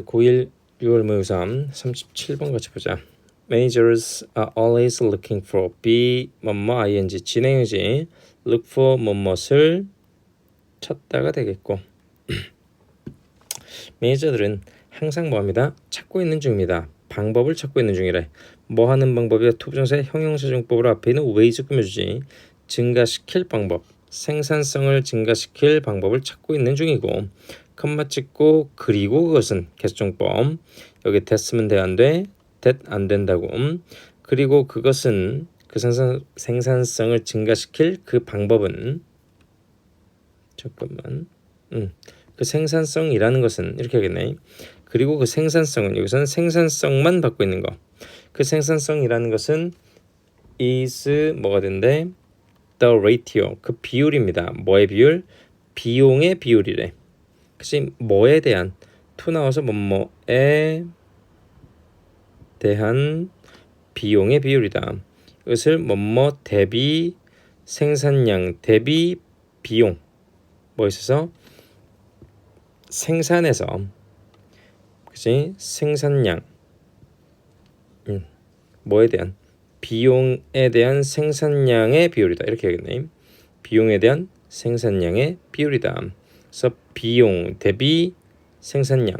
고1 6월 모의고사 37번 같이 보자. Managers are always looking for be 뭐뭐 ing 진행이지 look for 뭐뭐을 찾다가 되겠고 매니저들은 항상 뭐합니다. 찾고 있는 중입니다. 방법을 찾고 있는 중이래. 뭐 하는 방법이야? 투부정사의 형용사정법으로 앞에 있는 ways 꾸며주지. 증가시킬 방법, 생산성을 증가시킬 방법을 찾고 있는 중이고 컴마 찍고 그리고 그것은 개수정법. 여기 됐으면 돼안 돼? 됐 안 된다고. 그리고 그것은 그 생산, 생산성을 증가시킬 그 방법은? 잠깐만. 음, 그 생산성이라는 것은 이렇게 하겠네. 그리고 그 생산성은 여기서는 생산성만 받고 있는 거. 그 생산성이라는 것은 is 뭐가 된대? the ratio. 그 비율입니다. 뭐의 비율? 비용의 비율이래 그치 뭐에 대한 to 나와서 뭐뭐에 대한 비용의 비율이다. 이것을 뭐뭐 대비 생산량 대비 비용. 뭐 있어서 생산해서 그치? 생산량. 음, 뭐에 대한 비용에 대한 생산량의 비율이다. 이렇게 하겠네. 비용에 대한 생산량의 비율이다 그래서 비용 대비 생산량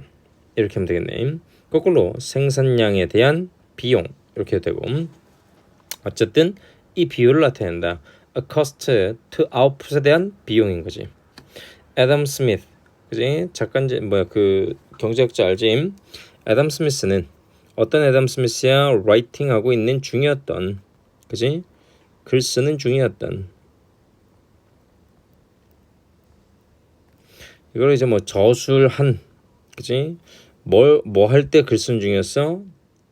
이렇게 하면 되겠네 거꾸로 생산량에 대한 비용 이렇게 되고 어쨌든 이 비율을 나타낸다. A cost to output에 대한 비용인 거지. 애덤 스미스 그지 작가인지 뭐야 그 경제학자 알지? 애덤 스미스는 어떤 애덤 스미스야 라이팅 하고 있는 중이었던 그지 글 쓰는 중이었던 이걸 이제 뭐 저술한 그지 뭘뭐 할 때글 쓰는 중이었어?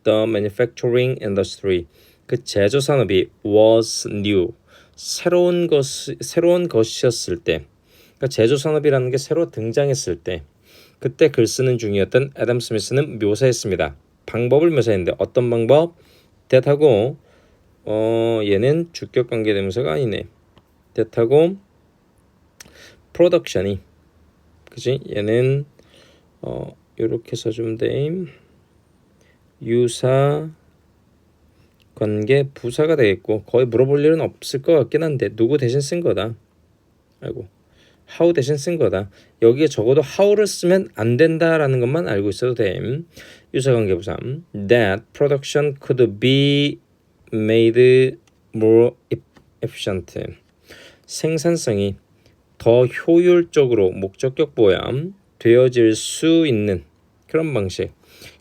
The manufacturing industry 그 제조 산업이 was new 새로운 것 새로운 것이었을 때 그러니까 제조 산업이라는 게 새로 등장했을 때 그때 글 쓰는 중이었던 애덤 스미스는 묘사했습니다. 방법을 묘사했는데 어떤 방법? 대하고 어 얘는 주격 관계 대명사가 아니네. 대하고 프로덕션이 그지? 얘는 어 이렇게 써주면 돼. 유사 관계 부사가 되겠고 거의 물어볼 일은 없을 것 같긴 한데 누구 대신 쓴 거다. 아이고 how 대신 쓴 거다. 여기에 적어도 how를 쓰면 안 된다라는 것만 알고 있어도 돼. 유사 관계 부사. That production could be made more efficient. 생산성이 더 효율적으로 목적격 보ям 되어질 수 있는 그런 방식.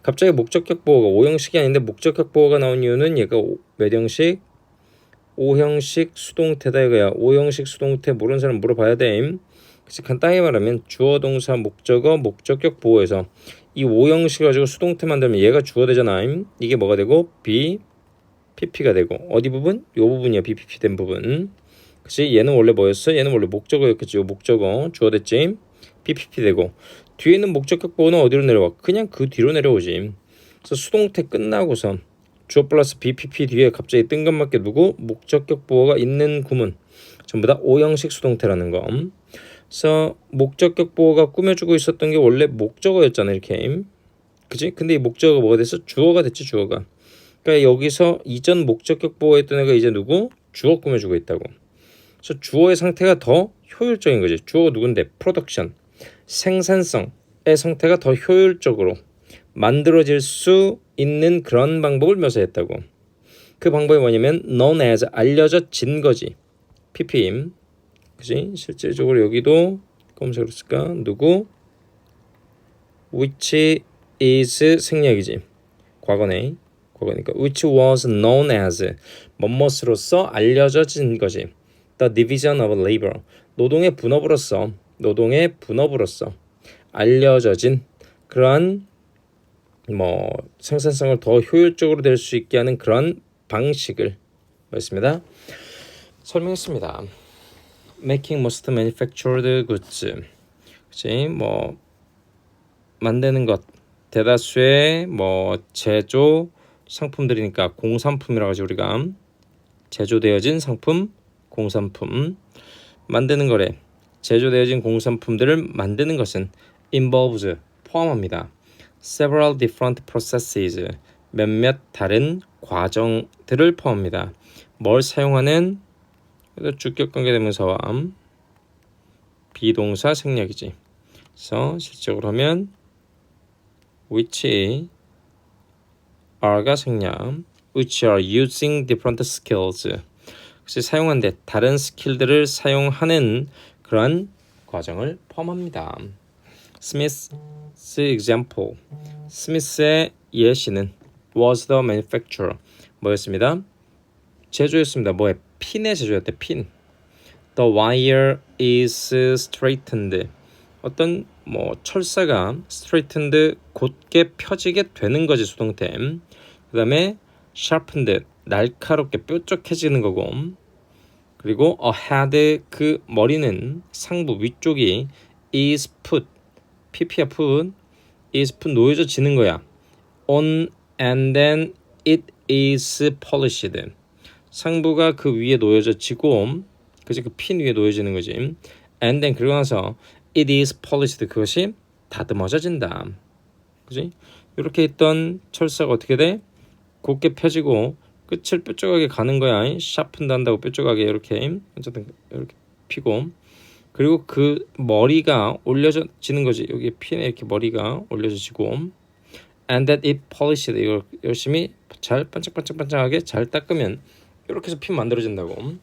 갑자기 목적격 보호가 오형식이 아닌데 목적격 보호가 나온 이유는 얘가 몇 형식? 오형식 수동태다 이거야. 오형식 수동태 모르는 사람 물어봐야 돼. 그래서 간단히 말하면 주어 동사 목적어 목적격 보호에서 이 오형식 가지고 수동태 만들면 얘가 주어 되잖아. 이게 뭐가 되고 B PP가 되고 어디 부분? 요 부분이야. BPP 된 부분. 그치? 얘는 원래 뭐였어? 얘는 원래 목적어였겠지. 요 목적어 주어 됐지? PPP 되고 뒤에 있는 목적격 보호는 어디로 내려와? 그냥 그 뒤로 내려오지. 그래서 수동태 끝나고서 주어 플러스 BPP 뒤에 갑자기 뜬금맞게 누구? 목적격 보호가 있는 구문. 전부 다 오형식 수동태라는 거. 그래서 목적격 보호가 꾸며주고 있었던 게 원래 목적어였잖아 이렇게. 그지? 근데 이 목적어가 뭐가 됐어? 주어가 됐지 주어가. 그러니까 여기서 이전 목적격 보호했던 애가 이제 누구? 주어 꾸며주고 있다고. 그래서 주어의 상태가 더 효율적인 거지. 주어가 누군데? 프로덕션. 생산성의 상태가 더 효율적으로 만들어질 수 있는 그런 방법을 묘사했다고. 그 방법이 뭐냐면 known as 알려져진 거지. ppm. 그지? 실질적으로 여기도 검색으로 쓸까? 누구? which is 생략이지. 과거네. 과거니까 which was known as 뭐뭇으로서 알려져진 거지. The division of labor. 노동의 분업으로서 노동의 분업으로서 알려져진 그러한 뭐 생산성을 더 효율적으로 될 수 있게 하는 그런 방식을 했습니다. 설명했습니다. Making most manufactured goods. 그치? 뭐 만드는 것 대다수의 뭐 제조 상품들이니까 공산품이라고 하지 우리가 제조되어진 상품 공산품 만드는 거래 제조되어진 공산품들을 만드는 것은 involves 포함합니다. several different processes 몇몇 다른 과정들을 포함합니다. 뭘 사용하는 주격 관계대명사와 비동사 생략이지. 그래서 실적으로 하면 which are가 생략 which are using different skills 혹시 사용하는데 다른 스킬들을 사용하는 그러한 과정을 포함합니다. 스미스's example 스미스의 예시는 was the manufacturer 뭐였습니다? 제조였습니다. 뭐에 핀의 제조였대 핀. The wire is straightened. 어떤 뭐 철사가 straightened 곧게 펴지게 되는 거지 수동태. 그다음에 sharpened 날카롭게 뾰족해지는 거고. 그리고 a head 그 머리는 상부 위쪽이 is put pp야 put is put 놓여져 지는 거야. on and then it is polished. 상부가 그 위에 놓여져 지고 그지 그 핀 위에 놓여지는 거지. and then 그러고 나서 it is polished 그것이 다듬어져진다. 그지? 이렇게 있던 철사가 어떻게 돼? 곱게 펴지고 끝을 뾰족하게 가는 거야. 샤픈다 한다고 뾰족하게 이렇게 어쨌든 이렇게 피고 그리고 그 머리가 올려지는 거지. 여기 핀에 이렇게 머리가 올려지고 and that it polished 이걸 열심히 잘 반짝반짝반짝하게 잘 닦으면 이렇게 해서 핀 만들어진다고.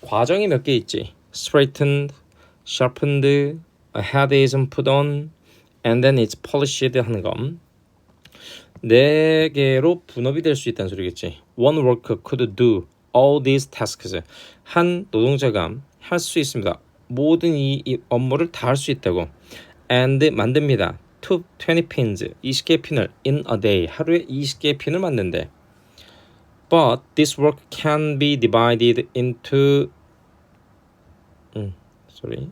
과정이 몇 개 있지. straightened, sharpened, a head is put on, and then it's polished 하는 거. 네 개로 분업이 될 수 있다는 소리겠지. One worker could do all these tasks. 한 노동자가 할 수 있습니다. 모든 이, 이 업무를 다 할 수 있다고. And 만듭니다. To 20 pins, 20개의 핀을 in a day, 하루에 20개의 핀을 만든대. But this work can be divided into 음, sorry.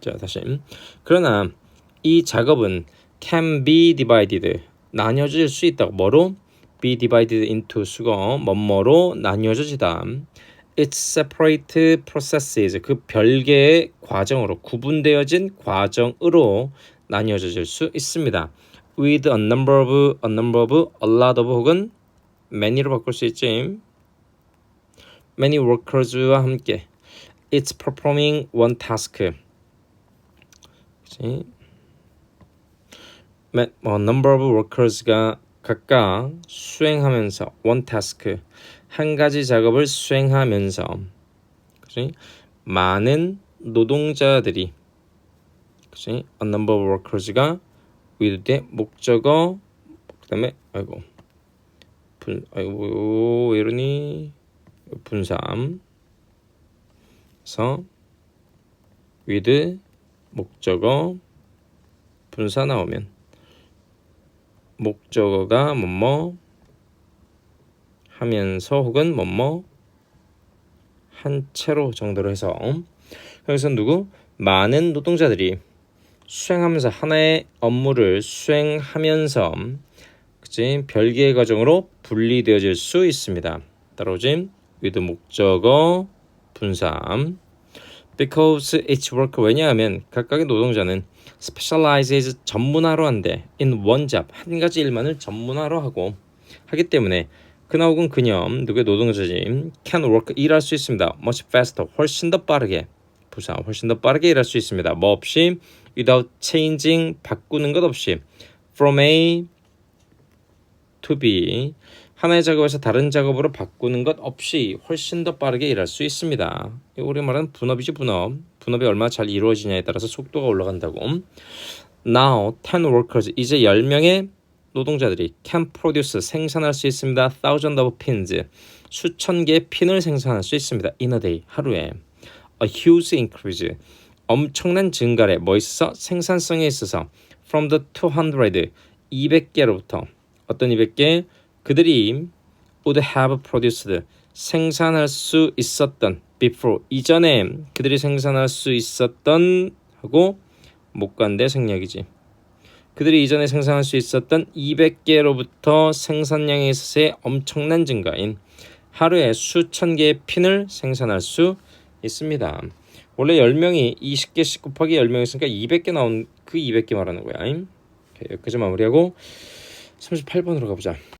자, 다시. 그러나 이 작업은 can be divided 나뉘어질 수 있다고. 뭐로? be divided into 수거 뭐뭐로 나뉘어지다. It's separate processes 그 별개의 과정으로 구분되어진 과정으로 나뉘어질 수 있습니다. With a number of, a number of, a lot of 혹은 many로 바꿀 수 있지. Many workers와 함께. It's performing one task. 그치? 뭐 number of workers가 각각 수행하면서 one task 한 가지 작업을 수행하면서 그치? 많은 노동자들이 그치? a number of workers가 with 대 목적어 그다음에 아이고 분 아이고 왜 이러니 분삼 그래서 with 목적어 분사 나오면 목적어가 뭐뭐 하면서 혹은 뭐뭐 한 채로 정도로 해서 여기서 누구? 많은 노동자들이 수행하면서 하나의 업무를 수행하면서 그치? 별개의 과정으로 분리되어질 수 있습니다. 따라오지. with 목적어 분삼 because each worker 왜냐하면 각각의 노동자는 specializes 전문화로 한대. In one job. 한 가지 일만을 전문화로 하고 하기 때문에 그나 혹은 그녀 누구의 노동자지 can work 일할 수 있습니다. much faster. 훨씬 더 빠르게. 부사 훨씬 더 빠르게 일할 수 있습니다. 뭐 없이 without changing 바꾸는 것 없이. From A to B 하나의 작업에서 다른 작업으로 바꾸는 것 없이 훨씬 더 빠르게 일할 수 있습니다. 우리 말하는 분업이지 분업. 분업이 얼마나 잘 이루어지냐에 따라서 속도가 올라간다고. Now 10 workers 이제 10명의 노동자들이 can produce 생산할 수 있습니다. thousand of pins 수천 개의 핀을 생산할 수 있습니다. in a day 하루에 a huge increase 엄청난 증가래 뭐 있어서 생산성에 있어서 from the 200 200개로부터 어떤 200개 그들이 would have produced 생산할 수 있었던 before 이전에 그들이 생산할 수 있었던 하고 못 간대 생략이지. 그들이 이전에 생산할 수 있었던 200개로부터 생산량에 있어서의 엄청난 증가인 하루에 수천 개의 핀을 생산할 수 있습니다. 원래 10명이 20개씩 곱하기 10명 있으니까 200개 나온 그 200개 말하는 거야. 여기까지 마무리하고 38번으로 가보자.